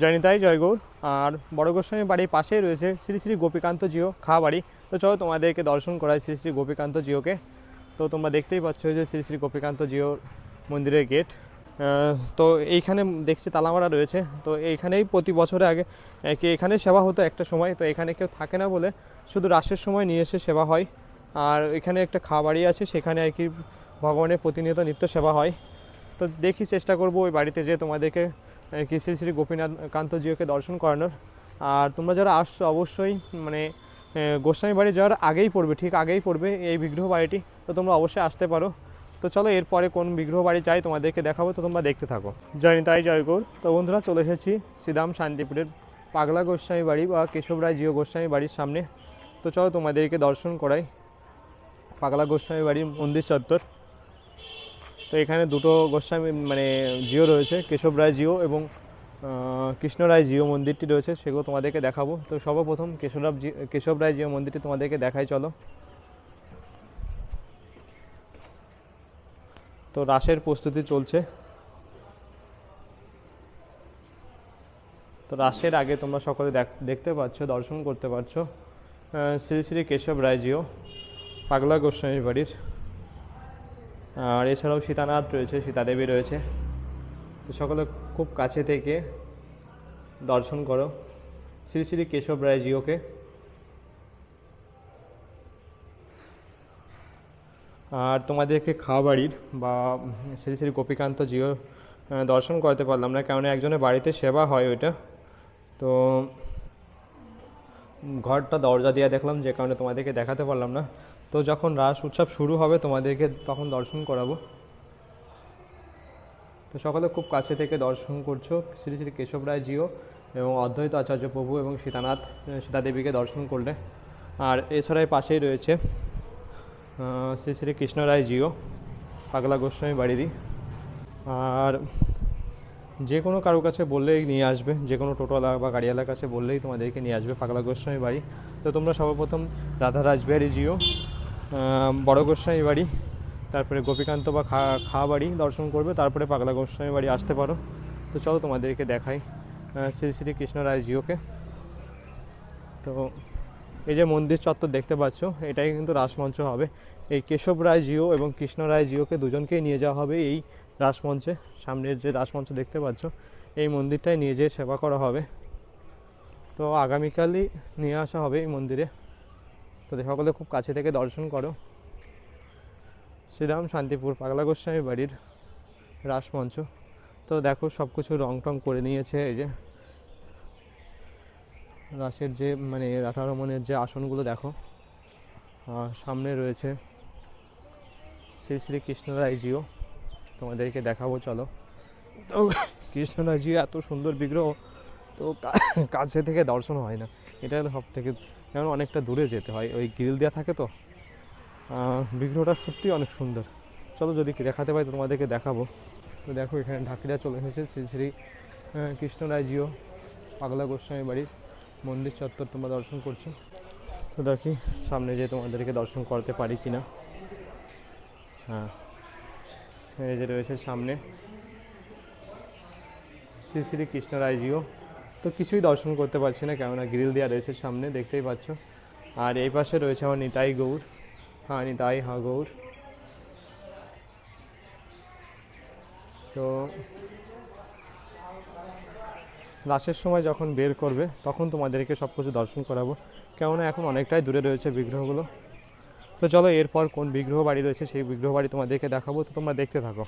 জয়নিতাই জয়গৌর আর বড় গোস্বামী বাড়ির পাশেই রয়েছে শ্রী শ্রী গোপীকান্ত জিও খাওয়া বাড়ি তো চলো তোমাদেরকে দর্শন করায় শ্রী শ্রী গোপীকান্ত জিওকে। তো তোমরা দেখতেই পাচ্ছ যে শ্রী শ্রী গোপীকান্ত জিও মন্দিরের গেট। তো এইখানে দেখছি তালামারা রয়েছে। তো এইখানেই প্রতি বছরে আগে কি এখানে সেবা হতো একটা সময়। তো এখানে কেউ থাকে না বলে শুধু রাসের সময় নিয়ে এসে সেবা হয়। আর এখানে একটা বাড়ি আছে, সেখানে আর কি ভগবানের প্রতিনিয়ত নিত্য সেবা হয়। তো দেখি চেষ্টা করব ওই বাড়িতে যে তোমাদেরকে শ্রী শ্রী গোপীনাথ কান্তজিওকে দর্শন করানোর। আর তোমরা যারা আসছো, অবশ্যই মানে গোস্বামী বাড়ি যাওয়ার আগেই পড়বে, ঠিক আগেই পড়বে এই বিগ্রহ বাড়িটি। তো তোমরা অবশ্যই আসতে পারো। তো চলো এরপরে কোন বিগ্রহ বাড়ি চাই তোমাদেরকে দেখাবো, তো তোমরা দেখতে থাকো। জয় নিতাই, জয় গৌর। তো বন্ধুরা, চলে এসেছি শ্রীদাম শান্তিপুরের পাগলা গোস্বামী বাড়ি বা কেশব রায় জিও গোস্বামী বাড়ির সামনে। তো চলো তোমাদেরকে দর্শন করাই পাগলা গোস্বামী বাড়ির মন্দির চত্বর। তো এখানে দুটো গোস্বামী মানে জিও রয়েছে, কেশব রায় জিও এবং কৃষ্ণ রায় জিও মন্দিরটি রয়েছে, সেগুলো তোমাদেরকে দেখাবো। তো সর্বপ্রথম কেশবরাব কেশব রায় জিও মন্দিরটি তোমাদেরকে দেখাই, চলো। তো রাসের প্রস্তুতি চলছে। তো রাসের আগে তোমরা সকলে দেখ- দেখতে পাচ্ছ, দর্শন করতে পারছ শ্রী শ্রী কেশব রায় জিও, পাগলা গোস্বামী বাড়ির। আর এছাড়াও সীতানাথ রয়েছে, সীতাদেবী রয়েছে। তো সকলে খুব কাছে থেকে দর্শন করো। শ্রী শ্রী কেশব রায় জিওকে। আর তোমাদেরকে খাওয়া বাড়ির বা শ্রী শ্রী গোপীকান্ত জিও দর্শন করতে পারলাম না কারণ একজনের বাড়িতে সেবা হয় ওইটা। তো ঘরটা দরজা দিয়ে দেখলাম, যে কারণে তোমাদেরকে দেখাতে পারলাম না। তো যখন রাস উৎসব শুরু হবে তোমাদেরকে তখন দর্শন করাবো। তো সকলে খুব কাছে থেকে দর্শন করছ। শ্রী শ্রী কেশব রায় জিও এবং অদ্বৈত আচার্য প্রভু এবং সীতানাথ সীতাদেবীকে দর্শন করলে। আর এছাড়া এর পাশেই রয়েছে শ্রী শ্রী কৃষ্ণ রায় জিও, পাগলা গোস্বামী বাড়িরই আর যে কোনো কারোর কাছে বললেই নিয়ে আসবে, যে কোনো টোটোওয়ালা বা গাড়িওয়ালার কাছে বললেই তোমাদেরকে নিয়ে আসবে পাগলা গোস্বামী বাড়ি। তো তোমরা সর্বপ্রথম রাধা রাজবিহারী জিও বড় গোস্বামী বাড়ি, তারপরে গোপীকান্ত বা খা খাওয়া বাড়ি দর্শন করবে, তারপরে পাগলা গোস্বামী বাড়ি আসতে পারো। তো চলো তোমাদেরকে দেখাই শ্রী শ্রী কৃষ্ণ রায় জিওকে। তো এই যে মন্দির চত্বর দেখতে পাচ্ছ, এটাই কিন্তু রাসমঞ্চ হবে। এই কেশব রায় জিও এবং কৃষ্ণ রায় জিওকে দুজনকেই নিয়ে যাওয়া হবে এই রাসমঞ্চে। সামনের যে রাসমঞ্চ দেখতে পাচ্ছ, এই মন্দিরটায় নিয়ে যেয়ে সেবা করা হবে। তো আগামীকালই নিয়ে আসা হবে এই মন্দিরে। তো সকলে খুব কাছে থেকে দর্শন করো। শ্রীরাম শান্তিপুর, পাগলা গোস্বামী বাড়ির রাসমঞ্চ। তো দেখো সব কিছু রং টং করে নিয়েছে, এই যে রাসের যে মানে রাধারমণের যে আসনগুলো দেখো সামনে রয়েছে শ্রী শ্রী কৃষ্ণরায় জিও। তোমাদেরকে দেখাবো, চলো। তো কৃষ্ণরায় জিও এত সুন্দর বিগ্রহ তো কাছে থেকে দর্শন হয় না। এটা সব থেকে যেমন অনেকটা দূরে যেতে হয়। ওই গ্রিল দেওয়া থাকে তো বিগ্রহটা সত্যি অনেক সুন্দর। চলো যদি দেখাতে পাই তোমাদেরকে দেখাবো। তো দেখো এখানে ঢাকিরা চলে এসেছে শ্রী শ্রী আহ, কৃষ্ণরায় জিও পাগলা গোস্বামী বাড়ির মন্দির চত্বর তোমরা দর্শন করছ। তো দেখি সামনে যে তোমাদেরকে দর্শন করতে পারি কি না হ্যাঁ এই যে রয়েছে সামনে। শ্রী শ্রী কৃষ্ণ রায়জিও তো কিছুই দর্শন করতে পারছি না, কেননা গ্রিল দেওয়া রয়েছে সামনে, দেখতেই পাচ্ছ। আর এই পাশে রয়েছে আমার নিতাই গৌর। হ্যাঁ নিতাই হা গৌর। তো লাশের সময় যখন বের করবে, তখন তোমাদেরকে সব কিছু দর্শন করাবো। কেননা এখন অনেকটাই দূরে রয়েছে বিগ্রহগুলো। তো চলো, এরপর কোন বিগ্রহ বাড়ি রয়েছে, সেই বিগ্রহ বাড়ি তোমাদেরকে দেখাবো। তো তোমরা দেখতে থাকো।